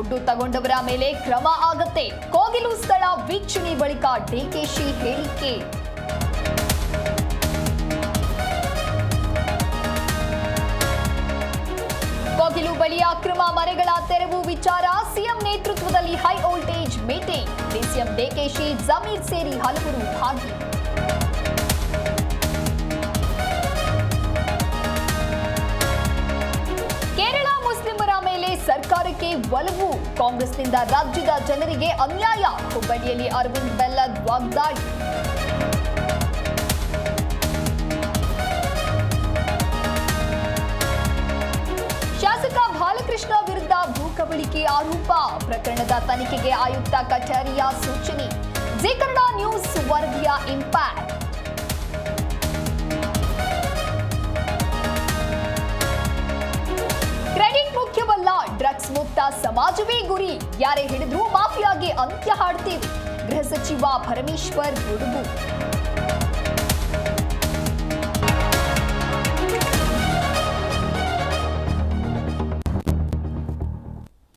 ದುಡ್ಡು ತಗೊಂಡವರ ಮೇಲೆ ಕ್ರಮ ಆಗತ್ತೆ. ಕೋಗಿಲು ಸ್ಥಳ ವೀಕ್ಷಣೆ ಬಳಿಕ ಡಿಕೆಶಿ ಹೇಳಿಕೆ. ಕೋಗಿಲು ಬಳಿ ಅಕ್ರಮ ಮನೆಗಳ ತೆರವು ವಿಚಾರ, ಸಿಎಂ ನೇತೃತ್ವದಲ್ಲಿ high voltage meeting. DCM DKShi Zameer ಸೇರಿ ಹಲವರು ಭಾಗಿ. ಸರ್ಕಾರಕ್ಕೆ ಒಲವು. ಕಾಂಗ್ರೆಸ್ನಿಂದ ರಾಜ್ಯದ ಜನರಿಗೆ ಅನ್ಯಾಯ. ಹುಬ್ಬಳ್ಳಿಯಲ್ಲಿ ಅರವಿಂದ್ ಬೆಲ್ಲದ್ ವಾಗ್ದಾಳಿ. ಶಾಸಕ ಬಾಲಕೃಷ್ಣ ವಿರುದ್ಧ ಭೂಕಬಳಿಕೆ ಆರೋಪ. ಪ್ರಕರಣದ ತನಿಖೆಗೆ ಆಯುಕ್ತ ಕಚೇರಿಯ ಸೂಚನೆ. ಜಿ ಕನ್ನಡ ನ್ಯೂಸ್ ವರದಿಯ ಇಂಪ್ಯಾಕ್ಟ್ ಸಮಾಜವೇ ಗುರಿ. ಯಾರೇ ಹಿಡಿದ್ರೂ ಮಾಫಿಯಾಗೆ ಅಂತ್ಯ ಹಾಡ್ತೀವಿ. ಗೃಹ ಸಚಿವ ಪರಮೇಶ್ವರ್ ಗುಡುಗು